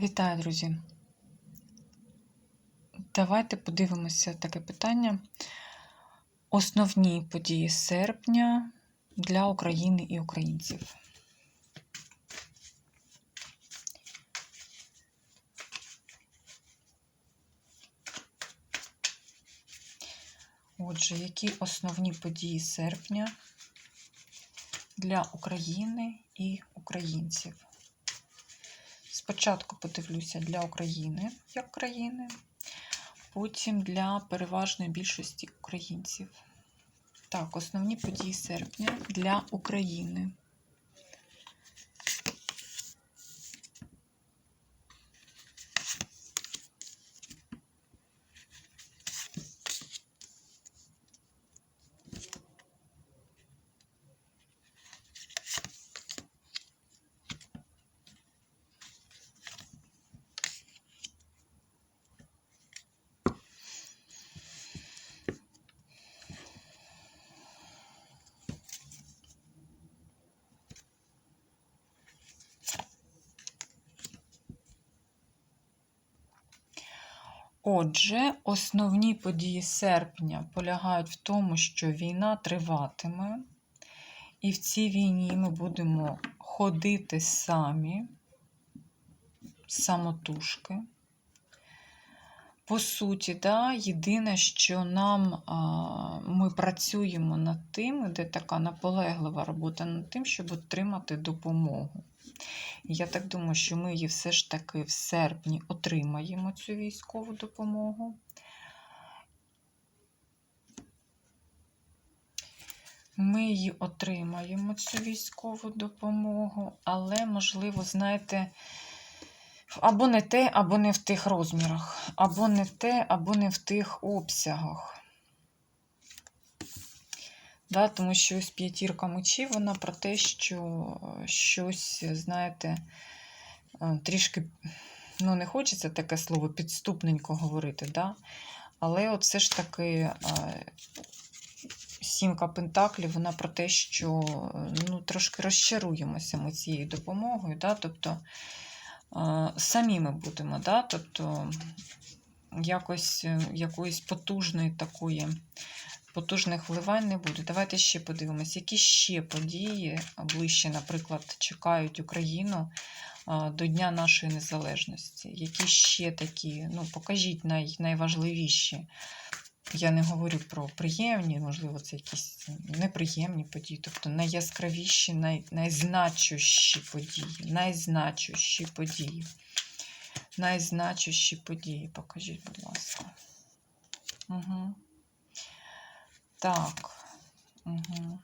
Вітаю, друзі! Давайте подивимося таке питання. Основні події серпня для України і українців. Отже, які основні події серпня для України і українців? Спочатку подивлюся для України як країни, потім для переважної більшості українців. Так, основні події серпня для України. Отже, основні події серпня полягають в тому, що війна триватиме, і в цій війні ми будемо ходити самі, самотужки. По суті, да, єдине, що нам а, ми працюємо над тим, де така наполеглива робота над тим, щоб отримати допомогу. Я так думаю, що ми її все ж таки в серпні отримаємо цю військову допомогу. Ми її отримаємо, цю військову допомогу, але, можливо, знаєте, або не те, або не в тих розмірах, або не те, або не в тих обсягах. Да, Тому що ось п'ятірка мечів, вона про те, що щось, знаєте, е, трішки, ну, не хочеться таке слово підступненько говорити, да? але от все ж таки е, сімка пентаклів, вона про те, що ну, трошки розчаруємося ми цією допомогою. Да? Тобто е, самі ми будемо, да? тобто якось якоїсь потужної такої потужних вливань не буде. Давайте ще подивимось, які ще події ближче, наприклад, чекають Україну до Дня нашої Незалежності. Які ще такі, ну, покажіть най, найважливіші. Я не говорю про приємні, можливо, це якісь неприємні події, тобто найяскравіші, най, найзначущі події. Найзначущі події. Найзначущі події. Покажіть, будь ласка. Угу. Так. Угу.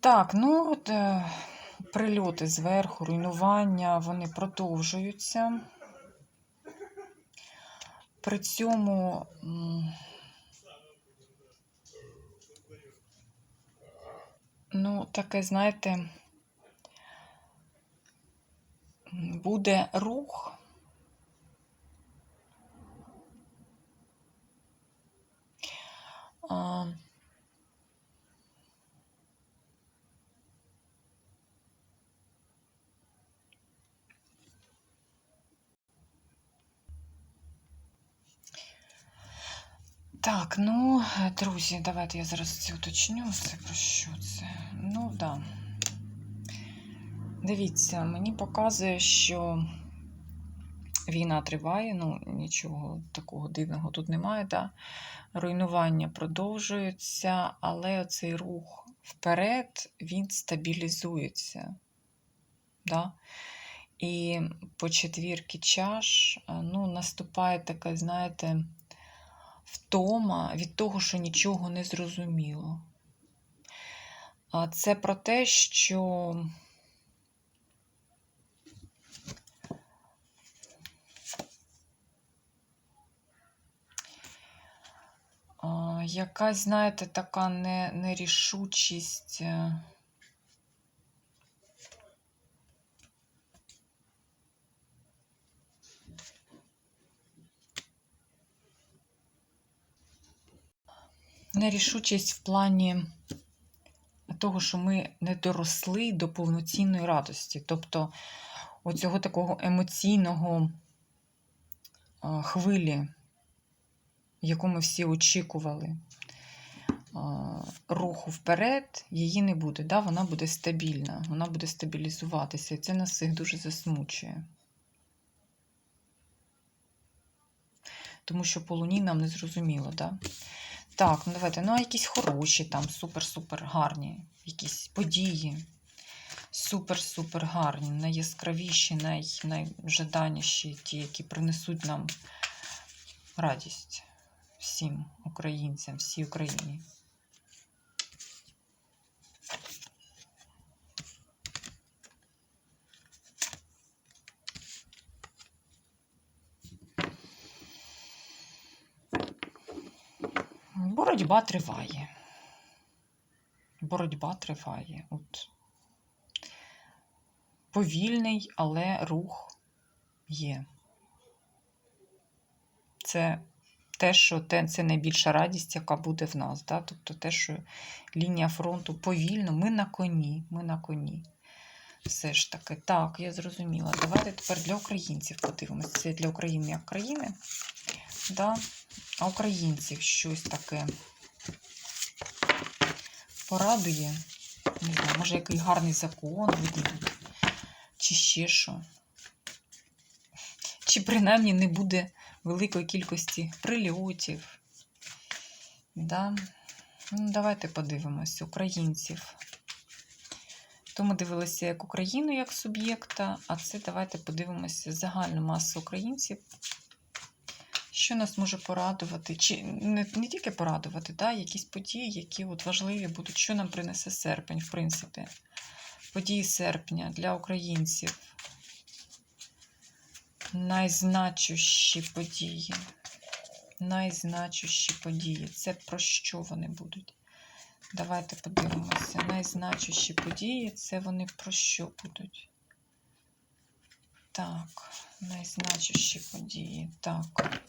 Так, ну от. Прильоти зверху, руйнування, вони продовжуються. При цьому ну, таке, знаєте, буде рух. А, Так, ну, друзі, давайте я зараз це уточню. Це про що це? Ну, да. Дивіться, мені показує, що війна триває, ну, нічого такого дивного тут немає. Да? Руйнування продовжується, але оцей рух вперед, він стабілізується. Да? І по четвірки чаш ну, наступає таке, знаєте, втома від того, що нічого не зрозуміло. Це про те, що якась, знаєте, така нерішучість. е, Нерішучість в плані того, що ми не доросли до повноцінної радості. Тобто оцього такого емоційного хвилі, яку ми всі очікували, руху вперед, її не буде. Да? Вона буде стабільна, вона буде стабілізуватися. І це нас всіх дуже засмучує. Тому що по луні нам не зрозуміло, да? Так, ну давайте, ну а якісь хороші, там, супер-супер гарні, якісь події. Супер-супер гарні, найяскравіші, най, найжаданіші, ті, які принесуть нам радість всім українцям, всій Україні. Боротьба триває. Боротьба триває. От. Повільний, але рух є. Це те, що це найбільша радість, яка буде в нас. Да? Тобто те, що лінія фронту повільно, ми на коні, ми на коні. Все ж таки, так, я зрозуміла. Давайте тепер для українців подивимося. Це для України як країни. Да? А українців щось таке порадує. Не знаю, може, який гарний закон видадуть, чи ще що. Чи принаймні не буде великої кількості прильотів. Да? Ну, давайте подивимось українців. То ми дивилися як Україну як суб'єкта, а це давайте подивимося загальну масу українців. Що нас може порадувати? Чи не, не тільки порадувати, да? якісь події, які от важливі будуть, що нам принесе серпень, в принципі. Події серпня для українців. Найзначущі події. Найзначущі події. Це про що вони будуть? Давайте подивимося. Найзначущі події це вони про що будуть? Так, найзначущі події. Так.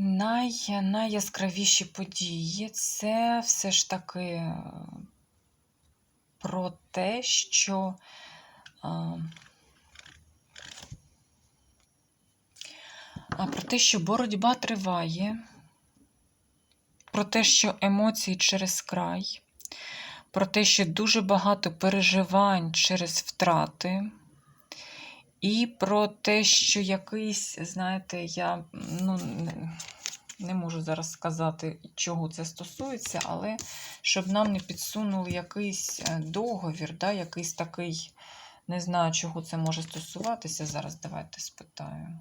Най, найяскравіші події це все ж таки е, про те, що а, про те, що боротьба триває, про те, що емоції через край, про те, що дуже багато переживань через втрати. І про те, що якийсь, знаєте, я ну, не- можу зараз сказати, чого це стосується, але щоб нам не підсунули якийсь е, договір, да, якийсь такий, не знаю, чого це може стосуватися. Зараз давайте спитаю.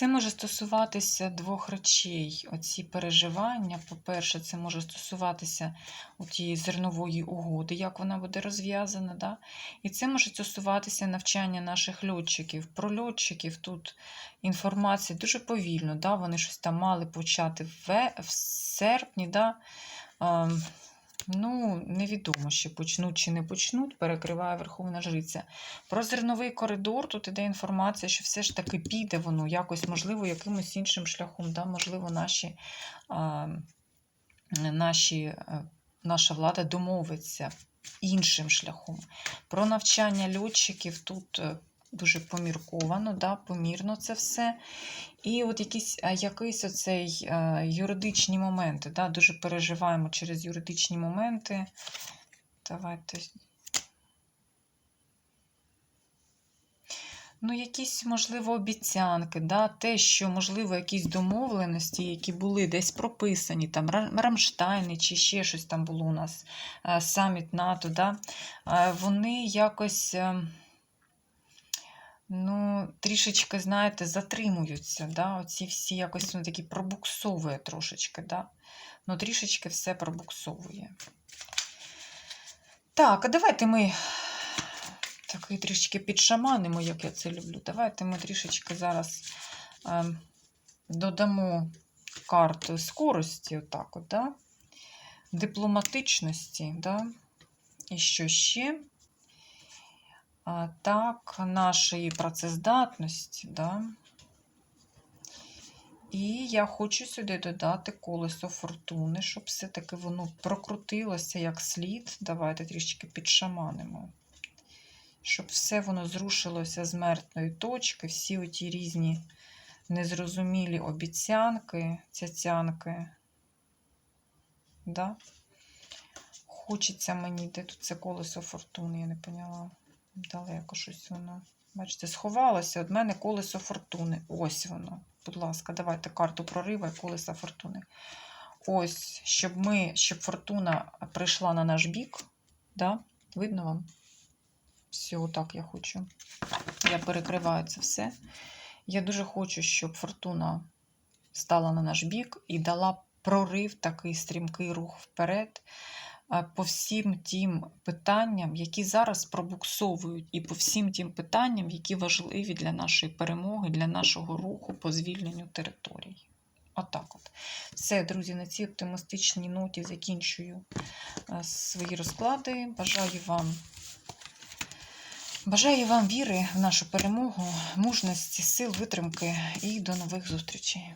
Це може стосуватися двох речей. Оці переживання. По-перше, це може стосуватися тієї зернової угоди, як вона буде розв'язана. Да? І це може стосуватися навчання наших льотчиків. Про льотчиків тут інформація дуже повільно. Да? Вони щось там мали почати в, серпні. Да? Ну, невідомо, ще почнуть чи не почнуть, перекриває Верховна Жриця. Про зерновий коридор тут іде інформація, що все ж таки піде воно якось, можливо, якимось іншим шляхом. Да? Можливо, наші, а, наші, е, наша влада домовиться іншим шляхом. Про навчання льотчиків тут е, дуже помірковано, да? помірно це все. І от якісь, якийсь оцей а, юридичні моменти. Да? Дуже переживаємо через юридичні моменти. Давайте. Ну, якісь, можливо, обіцянки, да? те, що, можливо, якісь домовленості, які були десь прописані, там Ра- Рамштайни чи ще щось там було у нас, саміт НАТО, да? вони якось. Ну, трішечки, знаєте, затримуються, да? оці всі якось ну, такі пробуксовує трошечки, да? ну трішечки все пробуксовує. Так, а давайте ми такий трішечки підшаманимо, як я це люблю. Давайте ми трішечки зараз е, додамо карту скорості, отак от, да? дипломатичності, да? і що ще? Так, нашої працездатності, да? І я хочу сюди додати колесо фортуни, щоб все-таки воно прокрутилося як слід. Давайте трішки підшаманимо. Щоб все воно зрушилося з мертвої точки, всі оті різні незрозумілі обіцянки, цяцянки. Да? Хочеться мені, де тут це колесо фортуни, я не поняла. Далеко щось воно. Бачите, сховалося від мене колесо фортуни. Ось воно. Будь ласка, давайте карту прорива і колеса фортуни. Ось, щоб ми, щоб фортуна прийшла на наш бік. Да? Видно вам? Все, отак я хочу. Я перекриваю це все. Я дуже хочу, щоб фортуна стала на наш бік і дала прорив, такий стрімкий рух вперед по всім тим питанням, які зараз пробуксовують, і по всім тим питанням, які важливі для нашої перемоги, для нашого руху по звільненню територій. Отак от. Все, друзі, на цій оптимістичній ноті закінчую е, свої розклади. Бажаю вам. Бажаю вам віри в нашу перемогу, мужності, сил, витримки і до нових зустрічей.